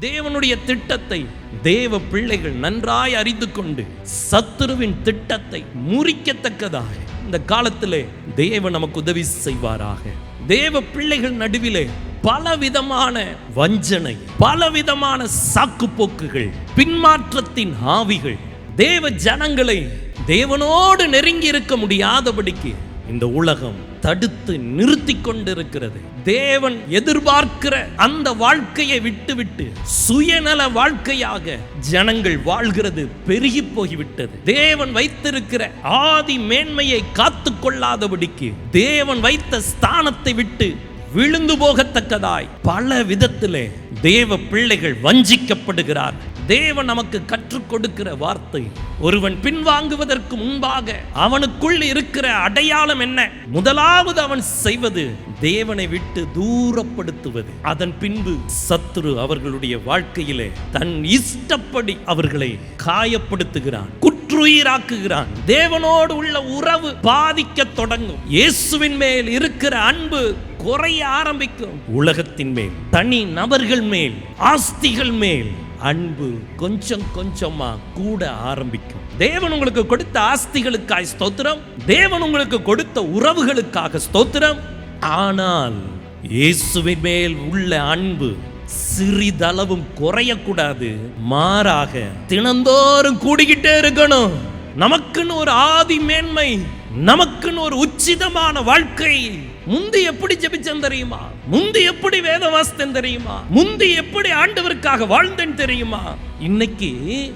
தேவனுடைய திட்டத்தை தேவ பிள்ளைகள் நன்றாய் அறிந்து கொண்டு சத்துருவின் திட்டத்தை முறிக்கத்தக்கதாக இந்த காலத்திலே தேவன் நமக்கு உதவி செய்வாராக. தேவ பிள்ளைகள் நடுவிலே பலவிதமான வஞ்சனை பலவிதமான சாக்கு போக்குகள் பின்மாற்றத்தின் ஆவிகள் தேவ ஜனங்களை தேவனோடு நெருங்கி இருக்க முடியாதபடிக்கு இந்த உலகம் தடுத்து நிறுத்தி கொண்டிருக்கிறது. தேவன் எதிர்பார்க்கிற அந்த வாழ்க்கையை விட்டுவிட்டு சுயநல வாழ்க்கையாக ஜனங்கள் வாழ்கிறது பெருகி போய்விட்டது தேவன் வைத்திருக்கிற ஆதி மேன்மையை காத்து கொள்ளாதபடிக்கு தேவன் வைத்த ஸ்தானத்தை விட்டு விழுந்து போகத்தக்கதாய் பல விதத்திலே தேவ பிள்ளைகள் வஞ்சிக்கப்படுகிறார் தேவன் நமக்கு கற்றுக் கொடுக்கிற வார்த்தை. ஒருவன் பின்வாங்குவதற்கு முன்பாக அவனுக்குள் இருக்கிற அடையாளம் என்ன? முதலாவது அவன் செய்வது தேவனை விட்டு தூரப்படுத்துவது. அதன் பின்பு சத்துரு அவர்களுடைய வாழ்க்கையிலே தன் இஷ்டப்படி அவர்களை காயப்படுத்துகிறான் குற்றுயிராக்குகிறான். தேவனோடு உள்ள உறவு பாதிக்க தொடங்கும். இயேசுவின் மேல் இருக்கிற அன்பு குறைய ஆரம்பிக்கும். உலகத்தின் மேல் தனி நபர்கள் மேல் ஆஸ்திகள் மேல் அன்பு கொஞ்சம் கொஞ்சமா கூட ஆரம்பிக்கும். தேவன் உங்களுக்கு கொடுத்த ஆஸ்திகளுக்காய் ஸ்தோத்திரம். தேவன் உங்களுக்கு கொடுத்த உறவுகளுக்காக ஸ்தோத்திரம். ஆனால் இயேசுவின் மேல் உள்ள அன்பு சிறிதளவும் குறையக்கூடாது. மாறாக தினந்தோறும் கூடிக்கிட்டே இருக்கணும். நமக்குன்னு ஒரு ஆதி மேன்மை நமக்குன்னு ஒரு உச்சிதமான வாழ்க்கை. முந்தி எப்படி ஜெபிச்சேன் தெரியுமா? முந்தி எப்படி வேத வாசித்தேன் தெரியுமா? முந்தி எப்படி ஆண்டவருக்காக வாழ்ந்தேன் தெரியுமா? இன்னைக்கு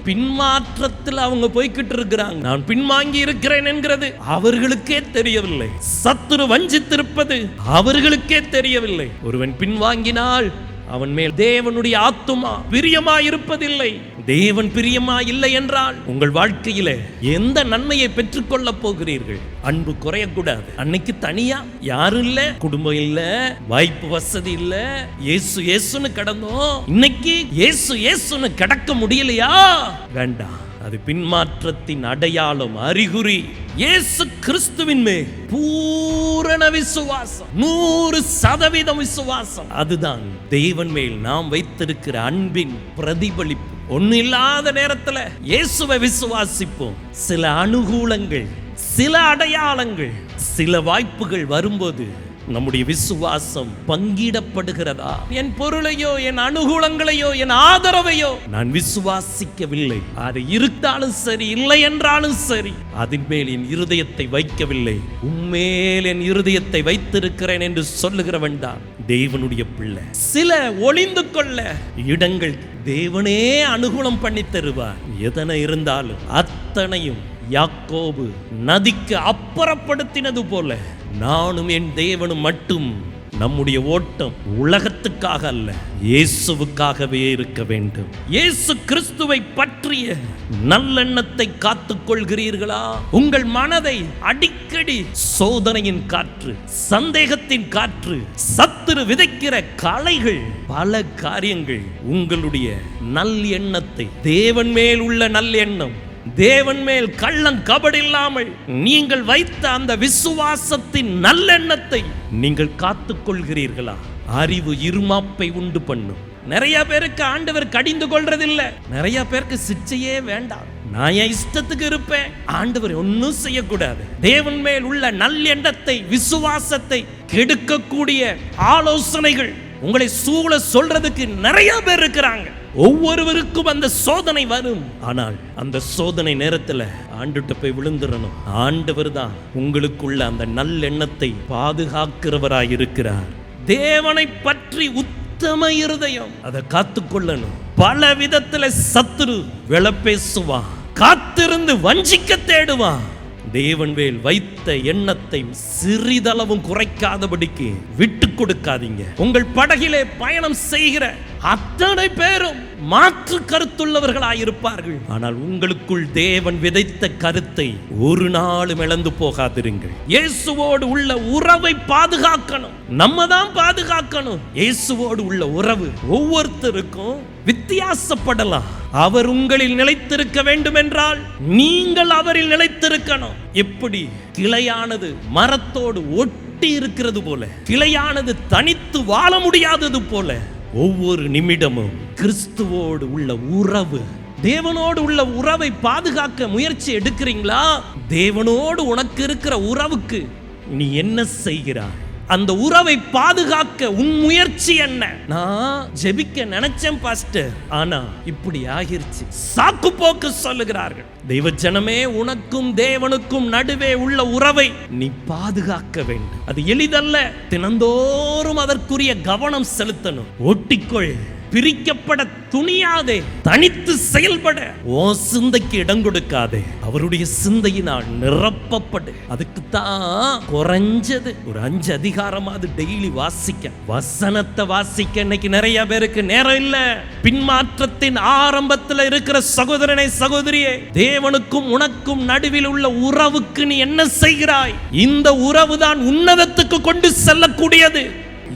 பின்மாற்றத்தில் அவங்க போய்கிட்டு இருக்கிறாங்க. நான் பின்வாங்கி இருக்கிறேன் என்கிறது அவர்களுக்கே தெரியவில்லை. சத்துரு வஞ்சித்திருப்பது அவர்களுக்கே தெரியவில்லை. ஒருவன் பின்வாங்கினால் அவன் மேல் தேவனுடைய ஆத்துமா பிரியமா இருப்பதில்லை தேவன் பிரியமா இல்லை என்றால் உங்கள் வாழ்க்கையில எந்த நன்மையை பெற்றுக்கொள்ள போகிறீர்கள்? அன்பு குறையக்கூடாது. அன்னைக்கு தனியா? யாரும் இல்ல? குடும்பம் இல்ல. வாய்ப்பு வசதி இல்ல. இயேசு இயேசுன்னு கடந்தோம். இன்னைக்கு இயேசு இயேசுன்னு கடக்க முடியலையா? வேண்டாம். அது பின்மாற்றத்தின் அடையாளம் அறிகுறி இயேசு கிறிஸ்துவின் மேல். பூரண விசுவாசம் நூறு சதவீதம் விசுவாசம். அதுதான் தேவன் மேல் நாம் வைத்திருக்கிற அன்பின் பிரதிபலிப்பு. ஒண்ணு இல்லாத நேரத்துல இயேசுவை விசுவாசிப்போம். சில அனுகூலங்கள் சில அடையாளங்கள் சில வாய்ப்புகள் வரும்போது நம்முடைய விசுவாசம் பங்கிடப்படுகிறதா? என் பொருளையோ என் அனுகூலங்களையோ என் ஆதரவையோ? நான் விசுவாசிக்கவில்லை. அது இருந்தாலும் சரி இல்லை என்றாலும் சரி அதன் மேல் என் இருதயத்தை வைக்கவில்லை. உம்மேல் என் இருதயத்தை வைத்திருக்கிறேன் என்று சொல்லுகிறவன் தான் தேவனுடைய பிள்ளை. சில ஒளிந்து கொள்ள இடங்கள் தேவனே அனுகூலம் பண்ணி தருவார். எதனை இருந்தாலும் அத்தனையும் யாக்கோபு நதிக்கு அப்புறப்படுத்தினது போல. நானும் என் தேவனும் மட்டும் நம்முடைய ஓட்டம் உலகத்துக்காக அல்ல இயேசுவுக்காகவே இருக்க வேண்டும். இயேசு கிறிஸ்துவை பற்றிய நல்லெண்ணத்தை காத்துக் கொள்கிறீர்களா? உங்கள் மனதை அடிக்கடி சோதனையின் காற்று சந்தேகத்தின் காற்று சத்துரு விதைக்கிற கலைகள் பல காரியங்கள் உங்களுடைய நல்லெண்ணத்தை தேவன் மேல் உள்ள நல்லெண்ணம் தேவன் மேல் கள்ளம் கபடில்லாமல் நீங்கள் வைத்த அந்த விசுவாசத்தின் நல்லெண்ணத்தை நீங்கள் காத்து கொள்கிறீர்களா அறிவு இருமாப்பை உண்டு பண்ணும். நிறைய பேருக்கு ஆண்டவர் கடிந்து கொள்றதில்ல. நிறைய பேருக்கு சிச்சையே வேண்டாம். நான் என் இஷ்டத்துக்கு இருப்பேன். ஆண்டவர் ஒன்றும் செய்யக்கூடாது. தேவன் மேல் உள்ள நல்லெண்ணத்தை விசுவாசத்தை கெடுக்கக்கூடிய ஆலோசனைகள் உங்களை சூழ சொல்றதுக்கு நிறைய பேர் இருக்கிறாங்க. ஒவ்வொருவருக்கும் அந்த சோதனை வரும். ஆனால் அந்த சோதனை நேரத்துல ஆண்டுகிட்ட போய் விழுந்துடணும் ஆண்டவர் தான் உங்களுக்குள்ள அந்த நல்லெண்ணத்தை பாதுகாக்கிறவராய் இருக்கிறார் தேவனை பற்றி உத்தம இருதயம் அதை காத்துக்கொள்ளணும். பல விதத்துல சத்துரு விள பேசுவான் காத்திருந்து வஞ்சிக்க தேடுவான். தேவன் வேல் வைத்த எண்ணத்தை சிறிதளவும் குறைக்காதபடிக்கு விட்டு கொடுக்காதீங்க. உங்கள் படகிலே பயணம் செய்கிற அத்தனை பேரும் மாற்று கருத்துள்ளவர்களாயிருப்பார்கள். ஆனால் உங்களுக்குள் தேவன் விதைத்த கருத்தை ஒரு நாளும் இழந்து போகாதிருங்கள். இயேசுவோடு உள்ள உறவை பாதுகாக்கணும். நம்ம தான் பாதுகாக்கணும். இயேசுவோடு உள்ள உறவு ஒவ்வொருத்தருக்கும் வித்தியாசப்படலாம். அவர் உங்களில் நிலைத்திருக்க வேண்டும் என்றால் நீங்கள் அவரில் நிலைத்திருக்கணும். எப்படி கிளையானது மரத்தோடு ஒட்டி இருக்கிறது போல கிளையானது தனித்து வாழ முடியாதது போல ஒவ்வொரு நிமிடமும் கிறிஸ்துவோடு உள்ள உறவு தேவனோடு உள்ள உறவை பாதுகாக்க முயற்சி எடுக்கிறீங்களா? தேவனோடு உனக்கு இருக்கிற உறவுக்கு நீ என்ன செய்கிறாய்? அந்த உறவை பாதுகாக்க உன் முயற்சி என்ன? நான் ஜெபிக்க நினைச்சேன் பாஸ்டர் ஆனா இப்படி ஆகிருச்சு. சாக்கு போக்கு சொல்லுகிறார்கள். தெய்வ ஜனமே உனக்கும் தேவனுக்கும் நடுவே உள்ள உறவை நீ பாதுகாக்க வேண்டும். அது எளிதல்ல. தினந்தோறும் அதற்குரிய கவனம் செலுத்தணும். ஒட்டிக்கொள். பிரிக்கப்பட துணியாதே தனித்து செயல்பட. ஓ சிந்தைக்கு இடம் கொடுக்காதே அவருடைய சிந்தையினால் நிரப்பப்படு. அதுக்கு தான் குறைஞ்சது. ஒரு அஞ்சு அதிகாரமாவது டெய்லி வாசிக்க. வசனத்தை வாசிக்க இன்னைக்கு நிறைய பேருக்கு நேரம் இல்ல. பின்மாற்றத்தின் ஆரம்பத்தில் இருக்கிற சகோதரனை சகோதரியே தேவனுக்கும் உனக்கும் நடுவில் உள்ள உறவுக்கு நீ என்ன செய்கிறாய்? இந்த உறவு தான் உன்னதத்துக்கு கொண்டு செல்லக்கூடியது.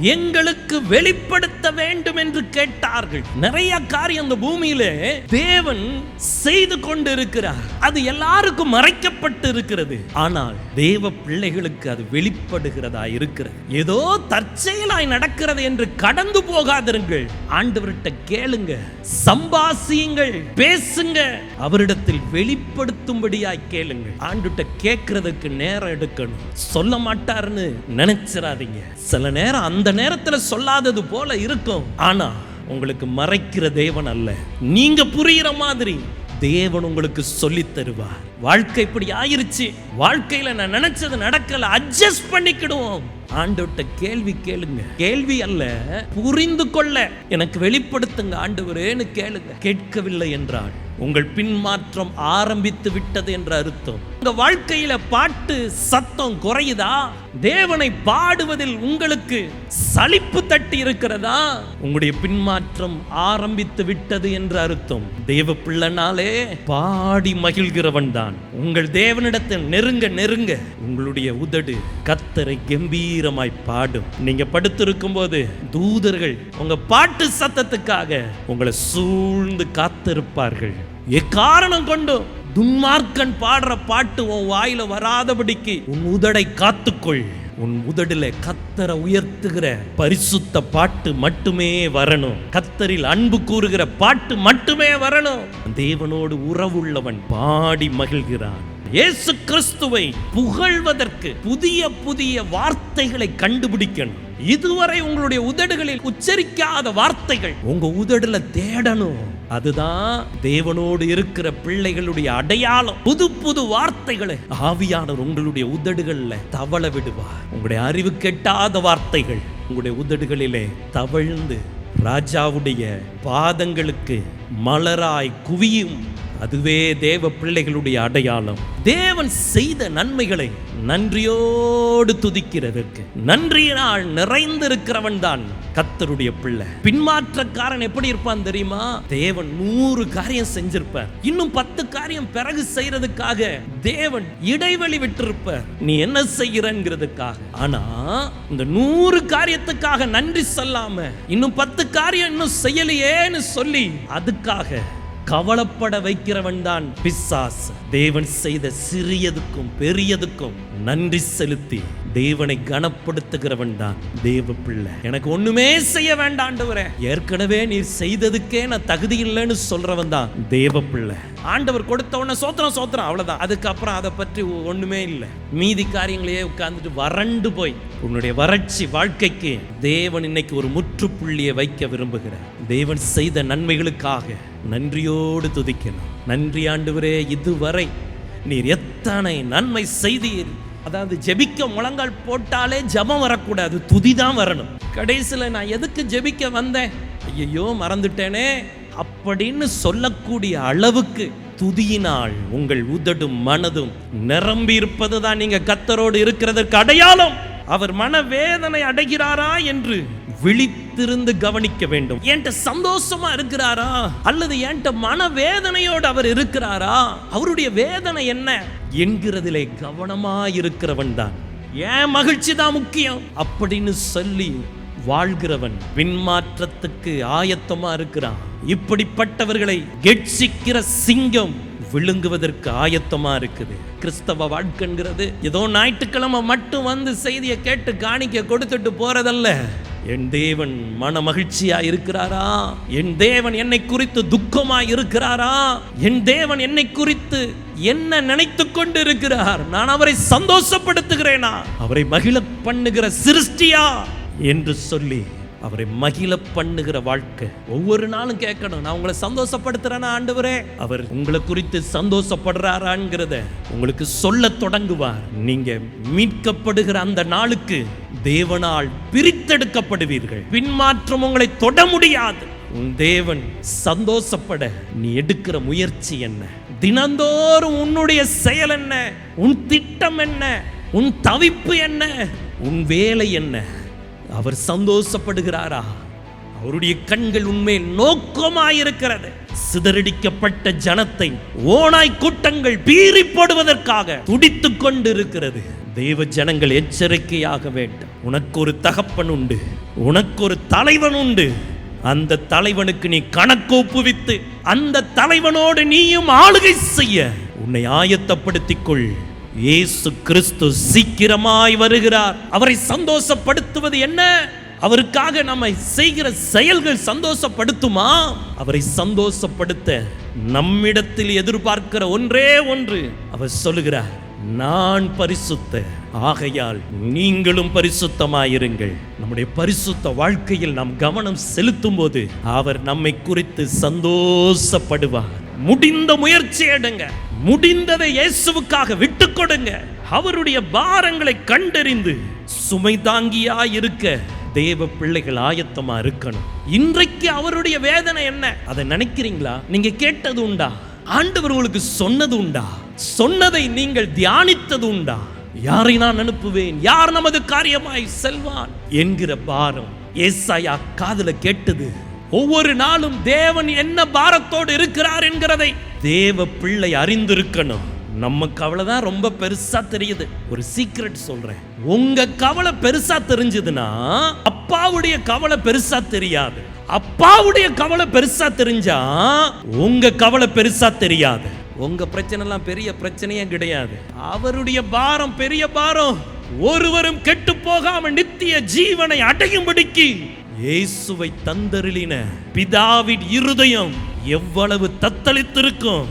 எங்களுக்கு வெளிப்படுத்த வேண்டும் என்று கேட்டார்கள். நிறைய காரியம் அந்த பூமியில தேவன் செய்து கொண்டு இருக்கிறார் அது எல்லாருக்கும் மறைக்கப்பட்டு இருக்கிறது ஆனால் தேவ பிள்ளைகளுக்கு அது வெளிப்படுகிறதா இருக்கிறது. ஏதோ தற்செயலாய் நடக்கிறது என்று கடந்து போகாதிருங்கள். ஆண்டவர்கிட்ட கேளுங்க சம்பாசியுங்கள் பேசுங்க. அவரிடத்தில் வெளிப்படுத்தும்படியாய் கேளுங்கள். ஆண்டுகிட்ட கேட்கறதுக்கு நேரம் எடுக்கணும். சொல்ல மாட்டாருன்னு நினைச்சிடாதீங்க சில நேரம் அந்த நேரத்துல சொல்லாதது போல இருக்கும். ஆனா உங்களுக்கு மறைக்கிற தேவன் அல்ல. நீங்க புரியுற மாதிரி தேவன் உங்களுக்கு சொல்லித் தருவார். வாழ்க்கை இப்படி ஆயிருச்சு. வாழ்க்கையில நான் நினைச்சது நடக்கல. அட்ஜஸ்ட் பண்ணிக்கிடுவோம். ஆண்டவர்கிட்ட கேள்வி கேளுங்க. கேள்வி அல்ல புரிந்து கொள்ள. எனக்கு வெளிப்படுத்துங்க ஆண்டவரேன்னு கேளுங்க. கேட்கவில்லை என்றால் உங்கள் பின்மாற்றம் ஆரம்பித்து விட்டது என்ற அர்த்தம். உங்க வாழ்க்கையில பாட்டு சத்தம் குறையுதா? தேவனை பாடுவதில் உங்களுக்கு சலிப்பு தட்டி இருக்கிறதா? உங்களுடைய பின்மாற்றம் ஆரம்பித்து விட்டது என்று அர்த்தம். தேவ பிள்ளைனாலே பாடி மகிழ்கிறவன் தான். உங்கள் தேவனிடத்தில் நெருங்க நெருங்க. உங்களுடைய உதடு கத்தரை கம்பீரமாய் பாடும். நீங்க படுத்திருக்கும் போது தூதர்கள் உங்க பாட்டு சத்தத்துக்காக உங்களை சூழ்ந்து காத்திருப்பார்கள். எக்காரணம் கொண்டும் துன்மார்க்கன் பாடுற பாட்டு உன் வாயில வராதபடிக்கு உன் உதடை காத்துக்கொள். உன் உதடுல கத்தரை உயர்த்துகிற பரிசுத்த பாட்டு மட்டுமே வரணும். கத்தரில் அன்பு கூறுகிற பாட்டு மட்டுமே வரணும். தேவனோடு உறவுள்ளவன் பாடி மகிழ்கிறான். இயேசு கிறிஸ்துவை புகழ்வதற்கு புதிய புதிய வார்த்தைகளை கண்டுபிடிக்கணும். இதுவரை உங்களுடைய உதடுகளில் உச்சரிக்காத வார்த்தைகள் உங்க உதடுல தேடணும். அதுதான் தேவனோடு இருக்கிற பிள்ளைகளுடைய அடையாளம். புது புது வார்த்தைகளை. ஆவியானவர் உங்களுடைய உதடுகளில் தவள விடுவார். உங்களுடைய அறிவு கெட்டாத வார்த்தைகள் உங்களுடைய உதடுகளிலே தவழ்ந்து ராஜாவுடைய பாதங்களுக்கு மலராய் குவியும். அதுவே தேவ பிள்ளைகளுடைய அடையாளம். தேவன் செய்த நன்மைகளை நன்றியோடு துதிக்கிறதற்கு. நன்றியினால் நிறைந்திருக்கிறவன் தான் கத்தருடைய பிள்ளை. பின்மாற்றக்காரன் எப்படி இருப்பான் தெரியுமா? தேவன் நூறு காரியம் செஞ்சிருப்பார். இன்னும் பத்து காரியம் பிறகு செய்யறதுக்காக தேவன் இடைவெளி விட்டிருப்பார். நீ என்ன செய்யறங்கிறதுக்காக ஆனா இந்த நூறு காரியத்துக்காக நன்றி சொல்லாம இன்னும் பத்து காரியம் இன்னும் செய்யலையேன்னு சொல்லி அதுக்காக கவலைப்பட வைக்கிறவன் தான் பிசாஸ் தேவன் செய்த சிறியதுக்கும் பெரியதுக்கும் நன்றி செலுத்தி தேவனை கனப்படுத்துகிறவன் தான் தேவ பிள்ளை. எனக்கு ஒண்ணுமே செய்ய வேண்டாண்டவரே ஏற்கனவே நீர் செய்ததுக்கே நான் தகுதி இல்லைன்னு சொல்றவன் தான் தேவ பிள்ளை. ஆண்டவர் கொடுத்த உடனே சோத்திரம் சோத்திரம் அவ்வளவுதான். அதுக்கப்புறம் அதை பற்றி ஒண்ணுமே இல்லை. மீதி காரியங்களையே உட்கார்ந்துட்டு வறண்டு போய் உன்னுடைய வறட்சி வாழ்க்கைக்கு தேவன் இன்னைக்கு ஒரு முற்றுப்புள்ளியை வைக்க விரும்புகிறார். தேவன் செய்த நன்மைகளுக்காக நன்றியோடு துதிக்கணும். நன்றி ஆண்டவரே இதுவரை நீர் எத்தனை நன்மை செய்தீர். அதாவது ஜெபிக்க முழங்கால் போட்டாலே ஜெபம் வரக்கூடாது துதி தான் வரணும். கடைசியில் நான் எதுக்கு ஜெபிக்க வந்தேன்? ஐயோ மறந்துட்டேனே. அப்படின்னு சொல்லக்கூடிய அளவுக்கு துதியினால் உங்கள் உதடும் மனதும் நிரம்பி இருப்பது தான் நீங்கள் கத்தரோடு இருக்கிறதற்கு அடையாளம். அவர் மனவேதனை அடைகிறாரா என்று விழித்திருந்து கவனிக்க வேண்டும். என்கிட்ட சந்தோஷமா இருக்கிறாரா? அல்லது என்கிட்ட மனவேதனையோடு அவர் இருக்கிறாரா? அவருடைய வேதனை என்ன? என்கிறதிலே கவனமா இருக்கிறவன் தான். ஏன் மகிழ்ச்சி தான் முக்கியம்? அப்படின்னு சொல்லி வாழ்கிறவன் பின்மாற்றத்துக்கு ஆயத்தமா இருக்கிறான். இப்படிப்பட்டவர்களை கெட்சிக்கிற சிங்கம் விழுங்குவதற்கு ஆயத்தமா இருக்குது. கிறிஸ்தவ வாழ்க்கைங்கிறது ஏதோ ஞாயிற்றுக்கிழமை மட்டும் வந்து செய்தியை கேட்டு காணிக்க கொடுத்துட்டு போறதல்ல. என் தேவன் மன மகிழ்ச்சியா இருக்கிறாரா? என் தேவன் என்னை குறித்து துக்கமா இருக்கிறாரா? என் தேவன் என்னை குறித்து என்ன நினைத்து கொண்டு இருக்கிறார் நான் அவரை சந்தோஷப்படுத்துகிறேனா? அவரை மகிழ பண்ணுகிற சிருஷ்டியா? என்று சொல்லி அவரை மகிழ பண்ணுகிற வாழ்க்கை. ஒவ்வொரு நாளும் கேட்கணும். நான் உங்களை சந்தோஷப்படுத்துறேன்னா ஆண்டவரே? அவர் உங்களை குறித்து சந்தோஷப்படுறாராங்கிறத உங்களுக்கு சொல்ல தொடங்குவார். நீங்க மீட்கப்படுகிற அந்த நாளுக்கு தேவனால் பிரித்தெடுக்கப்படுவீர்கள். பின்மாற்றம் உங்களை தொட முடியாது. உன் தேவன் சந்தோஷப்பட நீ எடுக்கிற முயற்சி என்ன? தினந்தோறும் உன்னுடைய செயல் என்ன? உன் திட்டம் என்ன? உன் தவிப்பு என்ன? உன் வேலை என்ன? அவர் சந்தோஷப்படுகிறாரா? அவருடைய கண்கள் உண்மை நோக்கமாயிருக்கிறது. சிதறடிக்கப்பட்ட ஜனத்தை ஓனாய் கூட்டங்கள் பீறி போடுவதற்காக துடித்துக் கொண்டிருக்கிறது. தேவ ஜனங்கள் எச்சரிக்கையாக வேண்டும். உனக்கு ஒரு தகப்பன் உண்டு. உனக்கு ஒரு தலைவன் உண்டு. அந்த தலைவனுக்கு நீ கணக்கு ஒப்புவித்து அந்த தலைவனோடு நீயும் ஆளுகை செய்ய. உன்னை ஆயத்தப்படுத்திக் கொள். இயேசு கிறிஸ்து சீக்கிரமாய் வருகிறார். அவரை சந்தோஷப்படுத்துவது என்ன? அவருக்காக நம்மை செய்கிற செயல்கள் சந்தோஷப்படுத்துமா? அவரை சந்தோஷப்படுத்த நம்மிடத்தில் எதிர்பார்க்கிற ஒன்றே ஒன்று. அவர் சொல்லுகிறார் நான் பரிசுத்த ஆகையால் நீங்களும் பரிசுத்தமாயிருங்கள். நம்முடைய பரிசுத்த வாழ்க்கையில் நாம் கவனம் செலுத்தும் போது அவர் நம்மை குறித்து சந்தோஷப்படுவார். முடிந்த முயற்சி எடுங்க. முடிந்ததை இயேசுவுக்காக விட்டு கொடுங்க. அவருடைய பாரங்களை கண்டறிந்து சுமை தாங்கியா இருக்க தேவ பிள்ளைகள் ஆயத்தமா இருக்கணும். இன்றைக்கு அவருடைய வேதனை என்ன? அதை நினைக்கிறீங்களா? நீங்க கேட்டது உண்டா? ஆண்டவர் உங்களுக்கு சொன்னது உண்டா? சொன்னதை நீங்கள் தியானித்தது உண்டா? யாரை நான் அனுப்புவேன்? யார் நமது காரியமாய் செல்வான்? என்கிற பாரம் ஏசாயா காதுல கேட்டது. ஒவ்வொரு நாளும் தேவன் என்ன பாரத்தோடு இருக்கிறார் என்கிறதை தேவ பிள்ளை அறிந்திருக்கணும். நம்ம கவலை தான் ரொம்ப பெருசா தெரியுது. ஒரு சீக்ரெட் சொல்றேன். உங்க கவலை பெருசா தெரிஞ்சதுன்னா அப்பாவுடைய கவலை பெருசா தெரியாது. அப்பாவுடைய கவலை பெருசா தெரிஞ்சா உங்க கவலை பெருசா தெரியாது. உங்க பிரச்சனை எல்லாம் பெரிய பிரச்சனையே கிடையாது. அவருடைய பாரம் பெரிய பாரம். ஒருவரும் கெட்டு போகாம நித்திய ஜீவனை அடையும்படிக்கு இயேசுவை தந்தருளின பிதாவின் இருதயம் எவ்வளவு தத்தளித்திருக்கும்?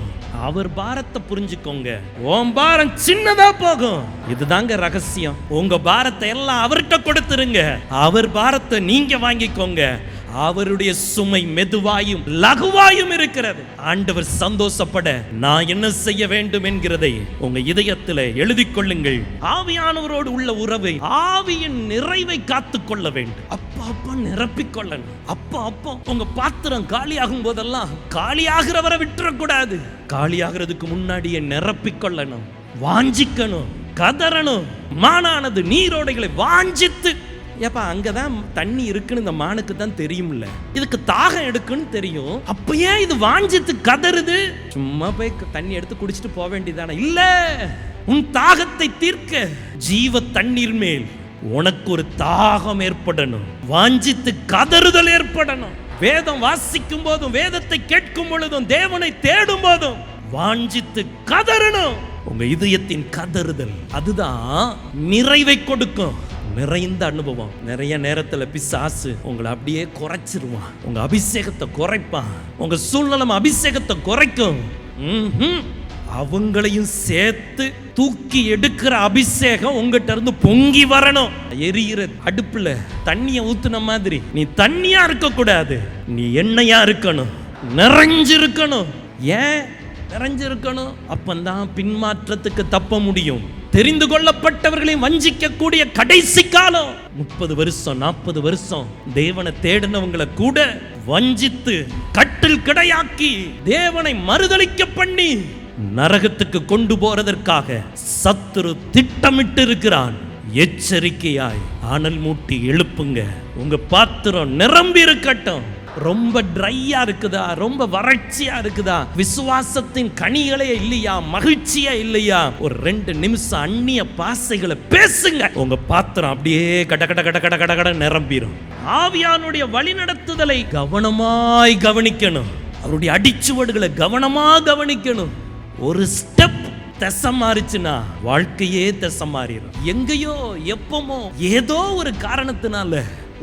அவர் பாரத்தை புரிஞ்சுக்கோங்க. உன் பாரம் சின்னதா போகும். இதுதாங்க ரகசியம். உங்க பாரத்தை எல்லாம் அவர்கிட்ட கொடுத்துருங்க. அவர் பாரத்தை நீங்க வாங்கிக்கோங்க. அவருடைய சுமை மெதுவாயும் லகுவாயும் இருக்கிறது. ஆண்டவர் சந்தோஷப்பட நான் என்ன செய்ய வேண்டும் என்கிறதை உங்க இதயத்தில் எழுதிக் கொள்ளுங்கள். ஆவியானவரோடு உள்ள உறவை ஆவியின் நிறைவை காத்து கொள்ள வேண்டும். அப்பா அப்பா நிரப்பிக் அப்பா அப்பா உங்க பாத்திரம் காலியாகும் போதெல்லாம் காலியாகிறவரை விட்டுறக்கூடாது காலியாகிறதுக்கு முன்னாடியே நிரப்பிக்கொள்ளணும் வாஞ்சிக்கணும். கதறணும். மானானது நீரோடைகளை வாஞ்சித்து ஏப்பா அங்கதான் தண்ணி இருக்குன்னு இந்த மானுக்கு தான் தெரியும்ல. இதுக்கு தாகம் எடுக்குன்னு தெரியும். அப்ப ஏன் இது வாஞ்சித்து கதறுது. சும்மா போய் தண்ணி எடுத்து குடிச்சிட்டு போக வேண்டியதானே? இல்ல உன் தாகத்தை தீர்க்க ஜீவ தண்ணீர் மேல் உனக்கு ஒரு தாகம் ஏற்படணும். வாஞ்சித்து கதறுதல் ஏற்படணும். வேதம் வாசிக்கும் போதும் வேதத்தை கேட்கும் பொழுதும் தேவனை தேடும் போதும் வாஞ்சித்து கதறணும். உங்க இதயத்தின் கதறுதல் அதுதான் நிறைவை கொடுக்கும். நிறைந்த அனுபவம். நிறைய நேரத்தில் பிசாசு உங்களை அப்படியே குறைச்சிருவான். உங்க அபிஷேகத்தை குறைப்பான். உங்க சூழ்நிலை அபிஷேகத்தை குறைக்கும். அவங்களையும் சேர்த்து தூக்கி எடுக்கிற அபிஷேகம் உங்ககிட்ட இருந்து பொங்கி வரணும். எரியிற அடுப்புல தண்ணிய ஊத்துன மாதிரி நீ தண்ணியா இருக்க கூடாது நீ எண்ணெயா இருக்கணும். நிறைஞ்சிருக்கணும். ஏன்? நிறைஞ்சிருக்கணும். அப்பந்தான் பின்மாற்றத்துக்கு தப்ப முடியும். தெரிந்து கொள்ளப்பட்டவர்களையும் வஞ்சிக்க கூடிய கடைசி காலம். முப்பது வருஷம் நாற்பது வருஷம் தேவனை தேடினவங்களை கூட வஞ்சித்து கட்டில் கிடையாக்கி தேவனை மறுதளிக்க பண்ணி நரகத்துக்கு கொண்டு போறதற்காக சத்துரு திட்டமிட்டு இருக்கிறான் எச்சரிக்கையாய் ஆனல் மூட்டி எழுப்புங்க. உங்க பாத்திரம் நிரம்பி இருக்கட்டும். ரொம்ப ட்ரையா இருக்குதா? ரொம்ப வறட்சியா இருக்குதா? விசுவாசத்தின் கனிகளே இல்லையா? மகிழ்ச்சியா இல்லையா? ஒரு ரெண்டு நிமிஷம் அந்நிய பாசைகளை பேசுங்க. உங்க பாத்திரம் அப்படியே கட கட கட கட கட கட நிரம்பிடும் ஆவியானுடைய வழிநடத்துதலை கவனமாய் கவனிக்கணும். அவருடைய அடிச்சுவடுகளை கவனமாக கவனிக்கணும். ஒரு ஸ்டெப் திசை மாறிச்சுன்னா வாழ்க்கையே திசை மாறிடும் எங்கேயோ எப்பமோ ஏதோ ஒரு காரணத்தினால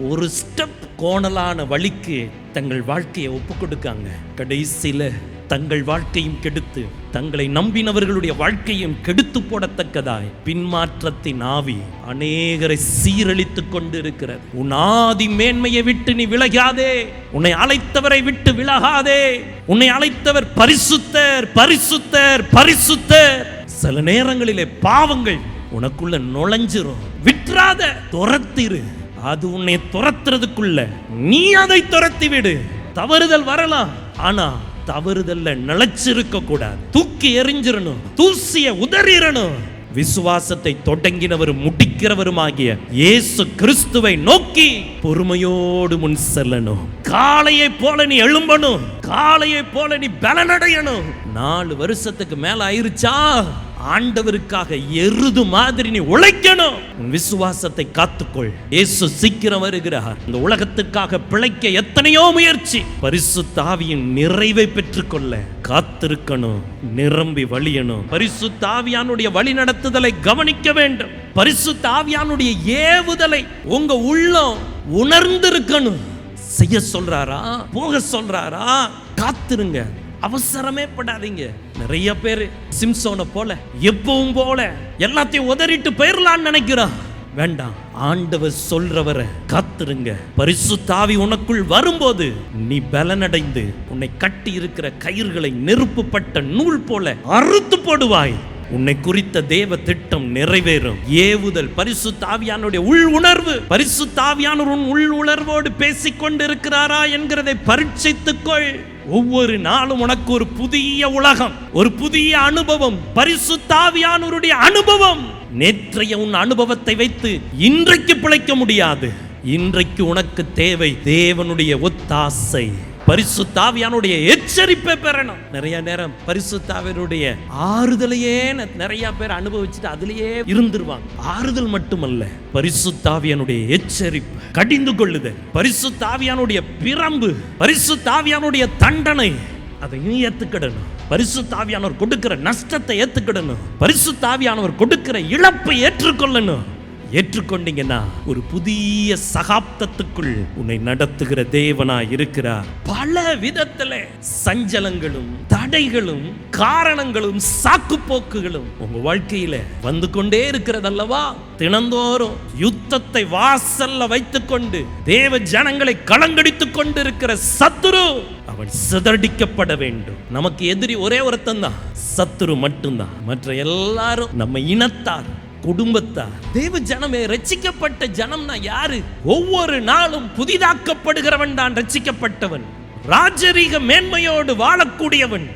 ஒரு ஸ்டெப் கோணலான வழிக்கு தங்கள் வாழ்க்கையை ஒப்பு கொடுக்காங்க கடைசியில் தங்கள் வாழ்க்கையும் கெடுத்து தங்களை நம்பினவர்களுடைய வாழ்க்கையும் கெடுத்து போடத்தக்கதாய் பின்மாற்றத்தின் ஆவி அநேகரை சீரழித்து கொண்டிருக்கிறது. உன் ஆதி மேன்மையை விட்டு நீ விலகாதே. உன்னை அழைத்தவரை விட்டு விலகாதே. உன்னை அழைத்தவர் பரிசுத்தர் பரிசுத்தர் பரிசுத்தர். சில நேரங்களிலே பாவங்கள் உனக்குள்ள நுழைஞ்சிரும். விட்டுறாத துரத்திரு. அது உன்னை துரத்துறதுக்குள்ள நீ அதை துரத்தி விடு தவறுதல் வரலாம். ஆனா தவறுதல்ல நிலைச்சிருக்க கூடாது. தூக்கி எரிஞ்சிடணும் தூசிய உதறிடணும் விசுவாசத்தை தொடங்கினவரும் முடிக்கிறவருமாகிய இயேசு கிறிஸ்துவை நோக்கி பொறுமையோடு முன் செல்லணும். காளையை போல நீ எழும்பணும். காளையை போல நீ பலனடையணும். நாலு வருஷத்துக்கு மேல ஆயிருச்சா ஆண்டவருக்காக எருது மாதிரி நீ உழைக்கணும். உன் விசுவாசத்தை காத்துக்கொள். இயேசு சீக்கிரம் வருகிறார். இந்த உலகத்துக்காக பிழைக்க எத்தனையோ முயற்சி. பரிசு தாவியின் நிறைவை பெற்றுக்கொள்ள காத்திருக்கணும். நிரம்பி வழியணும். பரிசு தாவியானுடைய வழி நடத்துதலை கவனிக்க வேண்டும். பரிசு தாவியானுடைய ஏவுதலை உங்க உள்ளம் உணர்ந்திருக்கணும். செய்ய சொல்றாரா? போக சொல்றாரா? காத்திருங்க. அவசரமே படாதீங்க. நிறைய பேர் சிம்சோனை போல எப்பவும் போல எல்லாத்தையும் உதறிட்டு போயிடலான்னு நினைக்கிறான் வேண்டாம் ஆண்டவர் சொல்றவரை காத்துருங்க. பரிசு தாவி உனக்குள் வரும்போது நீ பலனடைந்து உன்னை கட்டி இருக்கிற கயிர்களை நெருப்புப்பட்ட நூல் போல அறுத்து போடுவாய். உன்னை குறித்த தேவ திட்டம் நிறைவேறும். ஏவுதல் பரிசு தாவியானுடைய உள் உணர்வு. பரிசு தாவியானவர் உன் உள் உணர்வோடு பேசிக்கொண்டிருக்கிறாரா என்கிறதை பரீட்சித்துக்கொள். ஒவ்வொரு நாளும் உனக்கு ஒரு புதிய உலகம் ஒரு புதிய அனுபவம் பரிசு தாவியானவருடைய அனுபவம். நேற்றைய உன் அனுபவத்தை வைத்து இன்றைக்கு பிழைக்க முடியாது. இன்றைக்கு உனக்கு தேவை தேவனுடைய ஒத்தாசை. பரிசுத்தாவியானுடைய எச்சரிப்பை பெறணும். நிறைய நேரம் பரிசுத்தாவியனுடைய ஆறுதலையே நிறைய பேர் அனுபவிச்சுட்டு அதுலயே இருந்துருவாங்க. ஆறுதல் மட்டுமல்ல பரிசுத்தாவியனுடைய எச்சரிப்பு கடிந்து கொள்ளுதல் பரிசுத்தாவியானுடைய பிரம்பு பரிசுத்தாவியானுடைய தண்டனை அதையும் ஏத்துக்கிடணும். பரிசு தாவியானவர் கொடுக்கிற நஷ்டத்தை ஏத்துக்கிடணும். பரிசு தாவியானவர் கொடுக்கிற இழப்பை ஏற்றுக்கொள்ளணும். ஏற்றுக்கொண்டீங்கன்னா ஒரு புதிய சகாப்தத்துக்குள் உன்னை நடத்துகிற தேவனா இருக்கிறார். பல விதத்துல சஞ்சலங்களும் தடைகளும் காரணங்களும் சாக்கு போக்குகளும் உங்க வாழ்க்கையில வந்து கொண்டே இருக்கிறதல்லவா? தினந்தோறும் யுத்தத்தை வாசல்ல வைத்துக்கொண்டு தேவ ஜனங்களை களங்கடித்துக் கொண்டிருக்கிற சத்துரு அவன் சிதறடிக்கப்பட வேண்டும். நமக்கு எதிரி ஒரே ஒருத்தன் தான். சத்துரு மட்டும்தான். மற்ற எல்லாரும் நம்ம இனத்தார். குடும்பத்தார். தேவ ஜனமே ரச்சிக்கப்பட்ட ஜனம்னா யாரு? ஒவ்வொரு நாளும் புதிதாக்கப்படுகிறவன் தான் ரச்சிக்கப்பட்டவன் ராஜரீக மேன்மையோடு வாழக்கூடியவன்.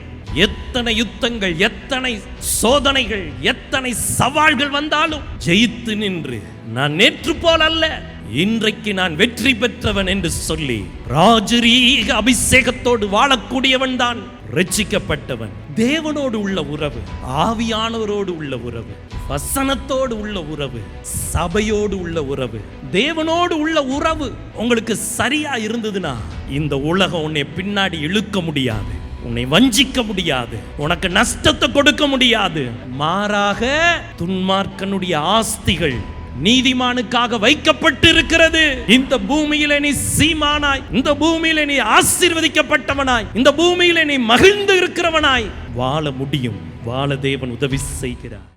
எத்தனை யுத்தங்கள் எத்தனை சோதனைகள் எத்தனை சவால்கள் வந்தாலும் ஜெயித்து நின்று. நான் நேற்று போல் அல்ல இன்றைக்கு நான் வெற்றி பெற்றவன் என்று சொல்லி ராஜரீக அபிஷேகத்தோடு வாழக்கூடியவன் தான். ரட்சிக்கப்பட்டவன். தேவனோடு உள்ள உறவு ஆவியானவரோடு உள்ள உறவு வசனத்தோடு உள்ள உறவு சபையோடு உள்ள உறவு தேவனோடு உள்ள உறவு உங்களுக்கு சரியா இருந்ததுன்னா இந்த உலகம் உன்னை பின்னாடி இழுக்க முடியாது உன்னை வஞ்சிக்க முடியாது உனக்கு நஷ்டத்தை கொடுக்க முடியாது. மாறாக துன்மார்க்கனுடைய ஆஸ்திகள் நீதிமானுக்காக வைக்கப்பட்டு இருக்கிறது இந்த பூமியில நீ சீமானாய். இந்த பூமியில நீ ஆசீர்வதிக்கப்பட்டவனாய். இந்த பூமியில நீ மகிழ்ந்து இருக்கிறவனாய். வாழ முடியும். வாழ தேவன் உதவி செய்கிறார்.